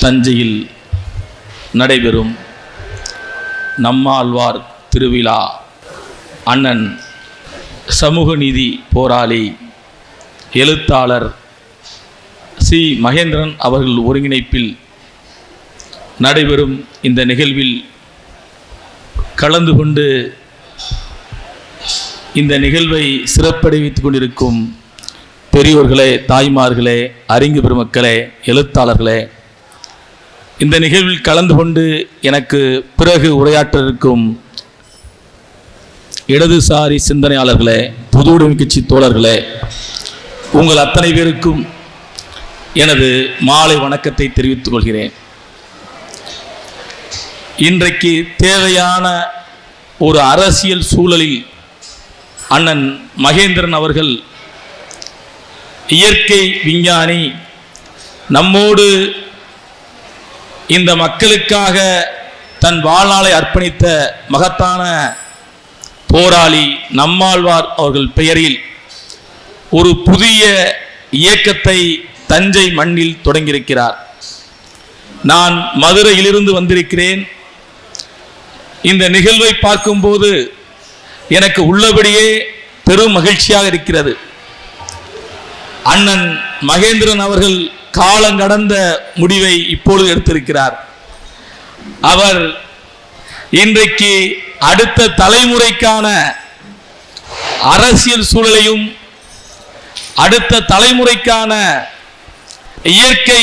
தஞ்சையில் நடைபெறும் நம்மாழ்வார் திருவிழா. அண்ணன் சமூக நீதி போராளி எழுத்தாளர் சி. மகேந்திரன் அவர்கள் ஒருங்கிணைப்பில் நடைபெறும் இந்த நிகழ்வில் கலந்து கொண்டு இந்த நிகழ்வை சிறப்படைவித்துக் கொண்டிருக்கும் பெரியோர்களே தாய்மார்களே அறிஞர் பெருமக்களே எழுத்தாளர்களே இந்த நிகழ்வில் கலந்து கொண்டு எனக்கு பிறகு உரையாற்ற இருக்கும் இடதுசாரி சிந்தனையாளர்களே புது உடைமை கட்சி தோழர்களே உங்கள் அத்தனை பேருக்கும் எனது மாலை வணக்கத்தை தெரிவித்துக் கொள்கிறேன். இன்றைக்கு தேவையான ஒரு அரசியல் சூழலில் அண்ணன் மகேந்திரன் அவர்கள் இயற்கை விஞ்ஞானி நம்மோடு இந்த மக்களுக்காக தன் வாழ்நாளை அர்ப்பணித்த மகத்தான போராளி நம்மாழ்வார் அவர்கள் பெயரில் ஒரு புதிய இயக்கத்தை தஞ்சை மண்ணில் தொடங்கியிருக்கிறார். நான் மதுரையிலிருந்து வந்திருக்கிறேன். இந்த நிகழ்வை பார்க்கும்போது எனக்கு உள்ளபடியே பெரும் மகிழ்ச்சியாக இருக்கிறது. அண்ணன் மகேந்திரன் அவர்கள் காலங்கடந்த முடிவை இப்பொழுது எடுத்திருக்கிறார். அவர் இன்றைக்கு அடுத்த தலைமுறைக்கான அரசியல் சூழலையும் அடுத்த தலைமுறைக்கான இயற்கை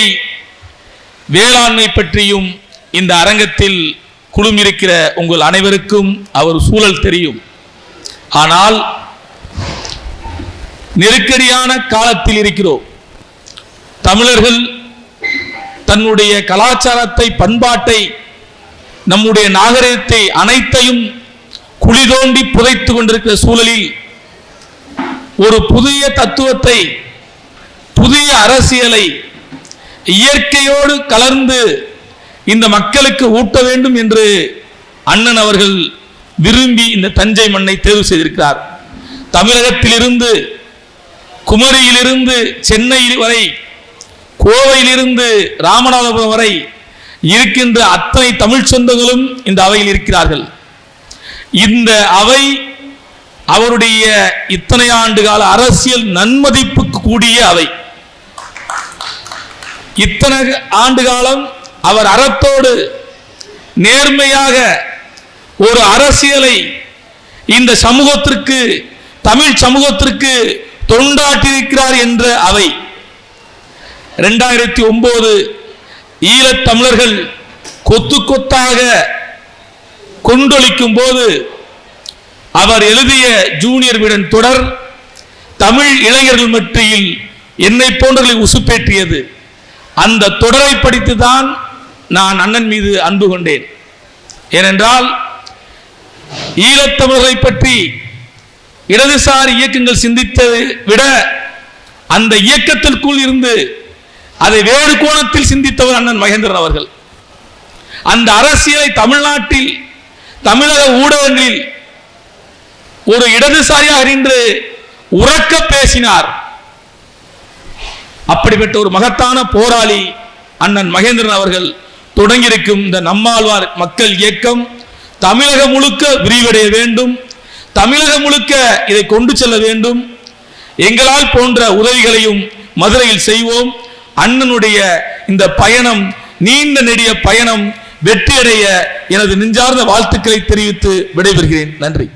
வேளாண்மை பற்றியும் இந்த அரங்கத்தில் குழுமிருக்கிற உங்கள் அனைவருக்கும் அவர் சூழல் தெரியும். ஆனால் நெருக்கடியான காலத்தில் இருக்கிறோம். தமிழர்கள் தன்னுடைய கலாச்சாரத்தை பண்பாட்டை நம்முடைய நாகரிகத்தை அனைத்தையும் குளிதோண்டி புதைத்து கொண்டிருக்கிற சூழலில் ஒரு புதிய தத்துவத்தை புதிய அரசியலை இயற்கையோடு கலந்து இந்த மக்களுக்கு ஊட்ட வேண்டும் என்று அண்ணன் அவர்கள் விரும்பி இந்த தஞ்சை மண்ணை தேர்வு செய்திருக்கிறார். தமிழகத்திலிருந்து குமரியிலிருந்து சென்னை வரை கோவையிலிருந்து ராமநாதபுரம் வரை இருக்கின்ற அத்தனை தமிழ் சொந்தங்களும் இந்த அவையில் இருக்கிறார்கள். இந்த அவை அவருடைய இத்தனை ஆண்டு கால அரசியல் நன்மதிப்புக்கு கூடிய அவை. இத்தனை ஆண்டு காலம் அவர் அறத்தோடு நேர்மையாக ஒரு அரசியலை இந்த சமூகத்திற்கு தமிழ் சமூகத்திற்கு தொண்டாற்றியிருக்கிறார் என்ற அவை. ரெண்டாயிரத்தி ஒன்பது ஈழத் தமிழர்கள் கொத்து கொத்தாக கொண்டொழிக்கும் போது அவர் எழுதிய ஜூனியர் விடன் தொடர் தமிழ் இளைஞர்கள் மத்தியில் என்னை போன்றவர்களை உசுப்பேற்றியது. அந்த தொடரை படித்துதான் நான் அண்ணன் மீது அன்பு கொண்டேன். ஏனென்றால் ஈழத்தமிழர்களை பற்றி இடதுசாரி இயக்கங்கள் சிந்தித்ததை விட அந்த இயக்கத்திற்குள் இருந்து அதை வேறு கோணத்தில் சிந்தித்தவர் அண்ணன் மகேந்திரன் அவர்கள். அந்த அரசியலை தமிழ்நாட்டில் தமிழக ஊடகங்களில் ஒரு இடதுசாரியாக நின்று உறக்க பேசினார். அப்படிப்பட்ட ஒரு மகத்தான போராளி அண்ணன் மகேந்திரன் அவர்கள் தொடங்கியிருக்கும் இந்த நம்மாழ்வார் மக்கள் இயக்கம் தமிழகம் முழுக்க விரிவடைய வேண்டும் தமிழகம் முழுக்க இதை கொண்டு செல்ல வேண்டும். எங்களால் போன்ற உதவிகளையும் மதுரையில் செய்வோம். அண்ணனுடைய இந்த பயணம் நீண்ட நெடிய பயணம் வெற்றியடைய எனது நெஞ்சார்ந்த வாழ்த்துக்களை தெரிவித்து விடைபெறுகிறேன். நன்றி.